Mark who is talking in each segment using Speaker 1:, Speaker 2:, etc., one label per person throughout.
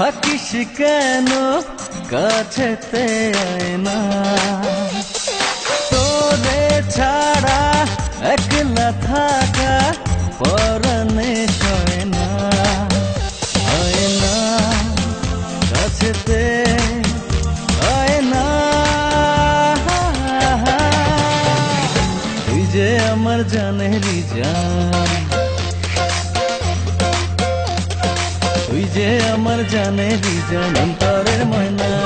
Speaker 1: থাকিস কেন? কাছেতে না। তোরে ছাড়া একলা থাকা পরনে হয় না। কাছেতে হয় তুই যে আমার জানেরি জান। তুই যে আমার জানে জান অন্তরের ময়না।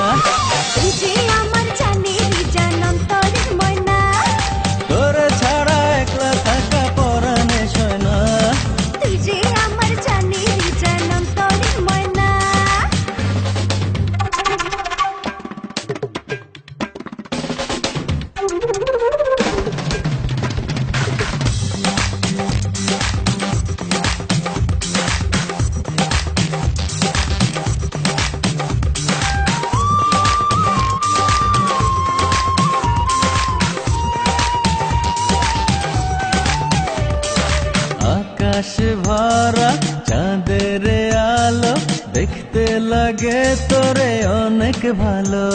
Speaker 1: তোরে অনেক ভালো।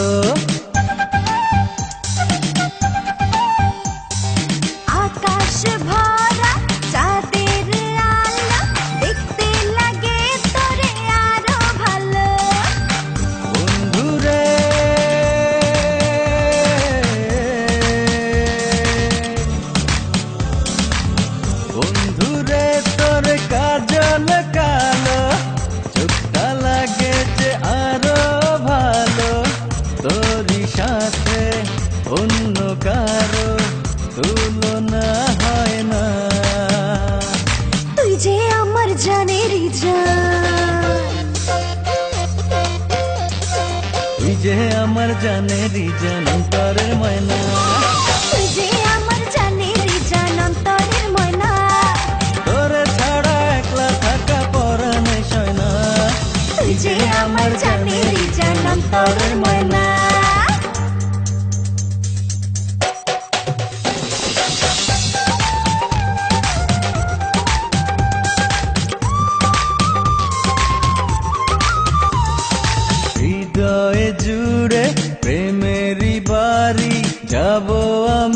Speaker 2: যে আমার জানের জান
Speaker 1: তুই যে আমার জানেরি জান অন্তরের ময়না
Speaker 2: তুই যে আমার জানের জান অন্তরের ময়না
Speaker 1: তোর ছাড়া
Speaker 2: যে আমার জানের জান অন্তরের ময়না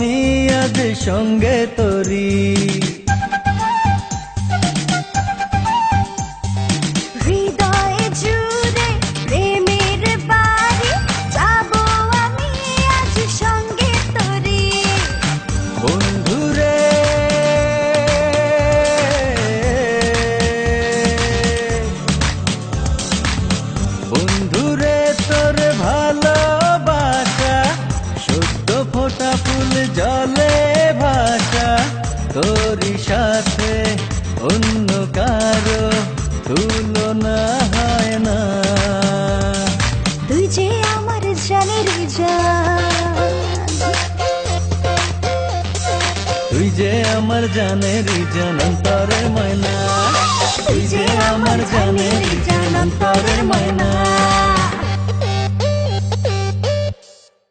Speaker 1: আমি আজ সঙ্গে তোরি। ফোটা ফুল জলে ভাষা তোরই সাথে অন্য কারও তুলনা হয় না।
Speaker 2: তুই যে আমার জানের জান।
Speaker 1: তুই যে আমার জানের জান অন্তরের ময়না। তুই যে আমার জানের জান অন্তরের ময়না।